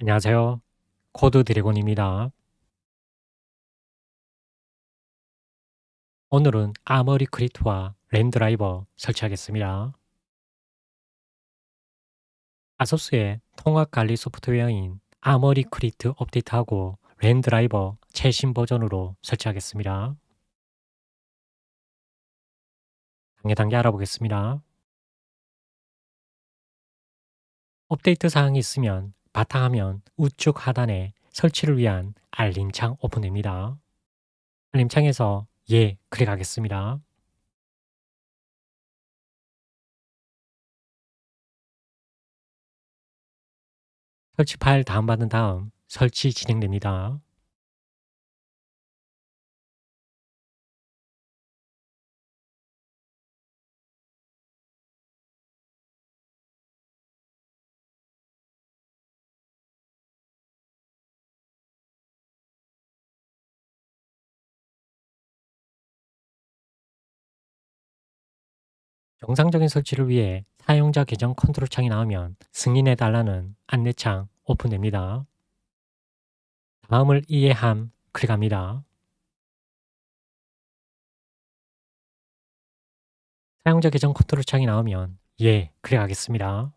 안녕하세요. 코드 드래곤입니다. 오늘은 아머리 크리트와 램 드라이버 설치하겠습니다. 아소스의 통합 관리 소프트웨어인 아머리 크리트 업데이트하고 램 드라이버 최신 버전으로 설치하겠습니다. 단계 단계 알아보겠습니다. 업데이트 사항이 있으면 바탕화면 우측 하단에 설치를 위한 알림창 오픈됩니다. 알림창에서 예 클릭하겠습니다. 설치 파일 다운받은 다음 설치 진행됩니다. 정상적인 설치를 위해 사용자 계정 컨트롤 창이 나오면 승인해달라는 안내창 오픈됩니다. 다음을 이해함 클릭합니다. 사용자 계정 컨트롤 창이 나오면 예 클릭하겠습니다.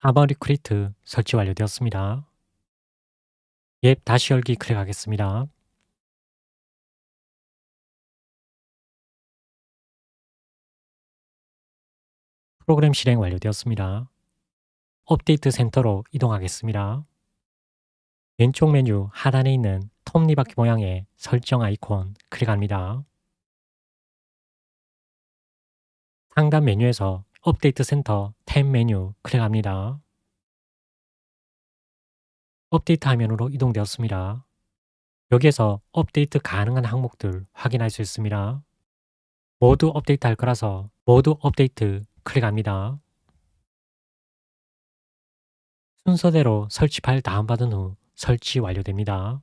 아머리 크리트 설치 완료되었습니다. 앱 다시 열기 클릭하겠습니다. 프로그램 실행 완료되었습니다. 업데이트 센터로 이동하겠습니다. 왼쪽 메뉴 하단에 있는 톱니바퀴 모양의 설정 아이콘 클릭합니다. 상단 메뉴에서 업데이트 센터 탭 메뉴 클릭합니다. 업데이트 화면으로 이동되었습니다. 여기에서 업데이트 가능한 항목들 확인할 수 있습니다. 모두 업데이트 할 거라서 모두 업데이트 클릭합니다. 순서대로 설치 파일 다운받은 후 설치 완료됩니다.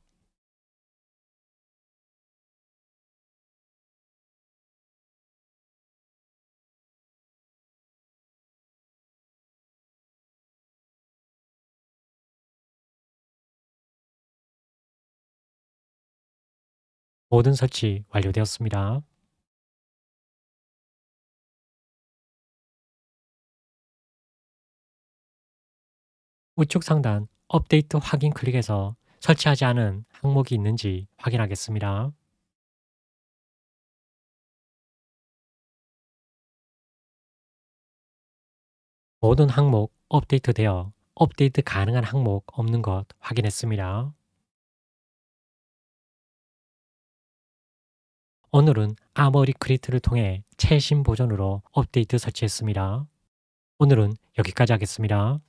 모든 설치 완료되었습니다. 우측 상단 업데이트 확인 클릭해서 설치하지 않은 항목이 있는지 확인하겠습니다. 모든 항목 업데이트 되어 업데이트 가능한 항목 없는 것 확인했습니다. 오늘은 아머리 크리트를 통해 최신 버전으로 업데이트 설치했습니다. 오늘은 여기까지 하겠습니다.